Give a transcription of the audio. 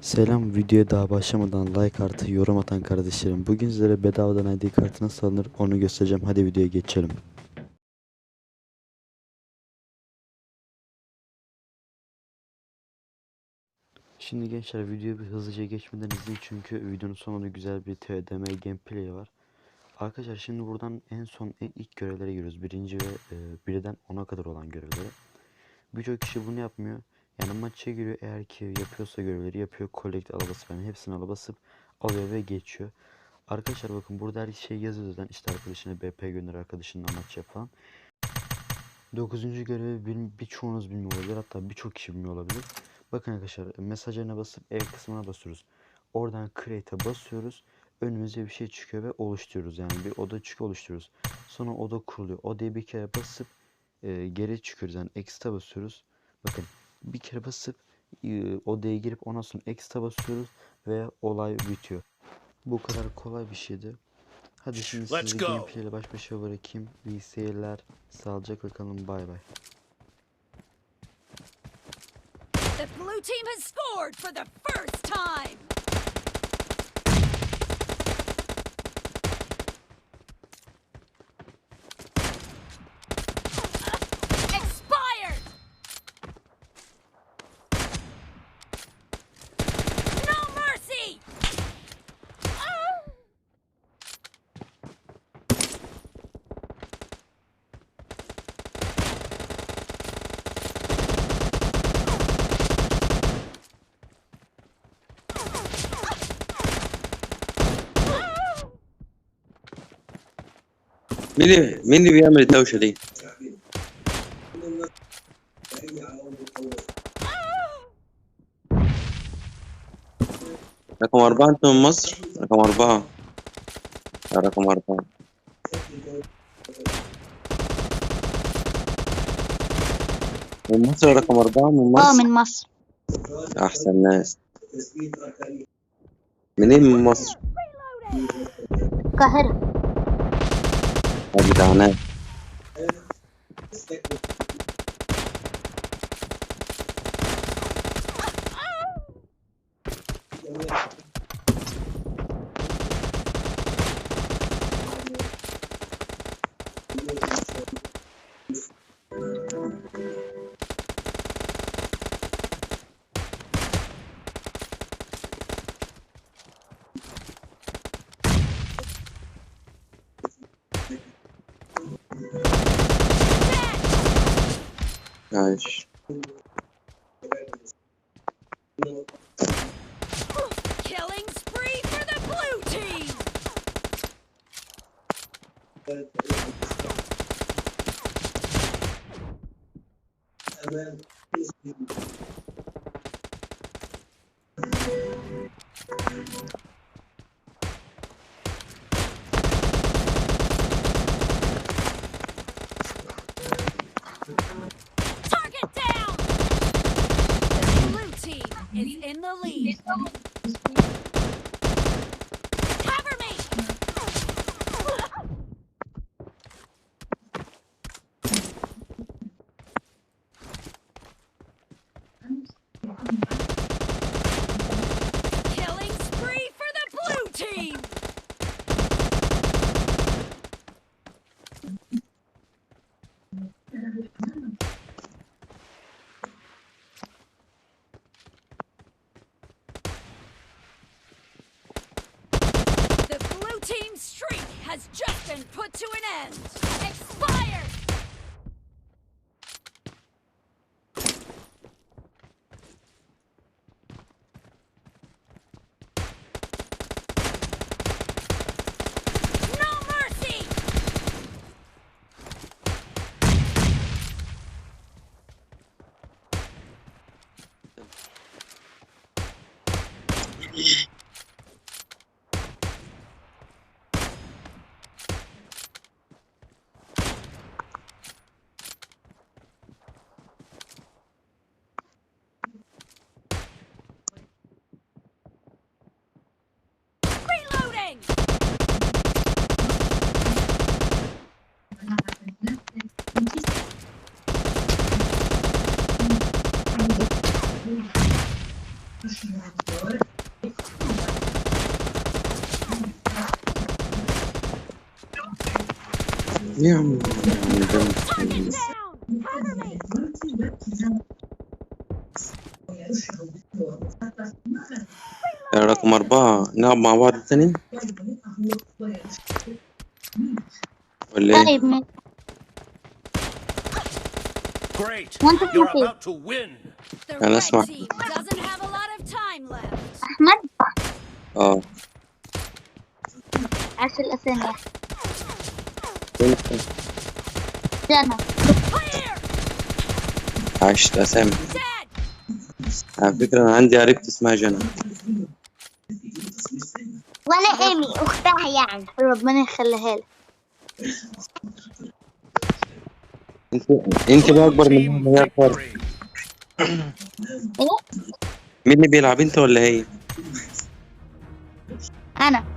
Selam videoya daha başlamadan like artı yorum atan kardeşlerim. Bugün sizlere bedavadan ID kartı nasıl alınır onu göstereceğim. Hadi videoya geçelim. Şimdi gençler videoyu bir hızlıca geçmeden izleyin çünkü videonun sonunda güzel bir TDM gameplay var. Arkadaşlar şimdi buradan en son en ilk görevlere giriyoruz. Birinci ve e, birden ona kadar olan görevlere. Birçok kişi bunu yapmıyor. Yani maça giriyor eğer ki yapıyorsa görevleri yapıyor. Collect alabası basıp hepsini alabasıp alıyor ve geçiyor. Arkadaşlar bakın burada her şey yazıyor zaten işte arkadaşına BP gönder arkadaşının maç yapan. Dokuzuncu görevi bir, birçoğunuz bilmiyor olabilir hatta birçok kişi bilmiyor olabilir. Bakın arkadaşlar mesajlarına basıp ev kısmına basıyoruz. Oradan create'e basıyoruz. Önümüze bir şey çıkıyor ve oluşturuyoruz yani bir oda çıkıyor oluşturuyoruz. Sonra oda kuruluyor. Odaya bir kere basıp e, geri çıkıyoruz yani extra basıyoruz. Bakın bir kere basıp e, odaya girip ondan sonra ekstra basıyoruz ve olay bitiyor. Bu kadar kolay bir şeydi. Hadi şimdi Let's sizi gameplay ile baş başa bırakayım. İyi seyirler. Sağlıcakla kalın. Bay bay. The blue team has scored for the first time. مين مين اللي بيعمل الدوشه دي؟ رقم أربعة أنت من مصر؟ رقم أربعة رقم أربعة من مصر رقم أربعة من مصر؟ اه من مصر أحسن ناس منين من مصر؟ القاهرة I'll be down there. Gosh. Killing spree for the blue team. is in the lead. has just been put to an end. Yeah, I'm, I'm done. رقم أربعة نلعب مع بعض تاني ولا Great! You're about to win! انا اسمع احمد اه عشر الاسامي جانا عشت اسامي على فكرة انا عندي عرفت اسمها جنى وانا ايمي اختها يعني ربنا يخليها لك انت انت بقى اكبر من هي فرق مين اللي بيلعب انت ولا هي؟ ايه؟ انا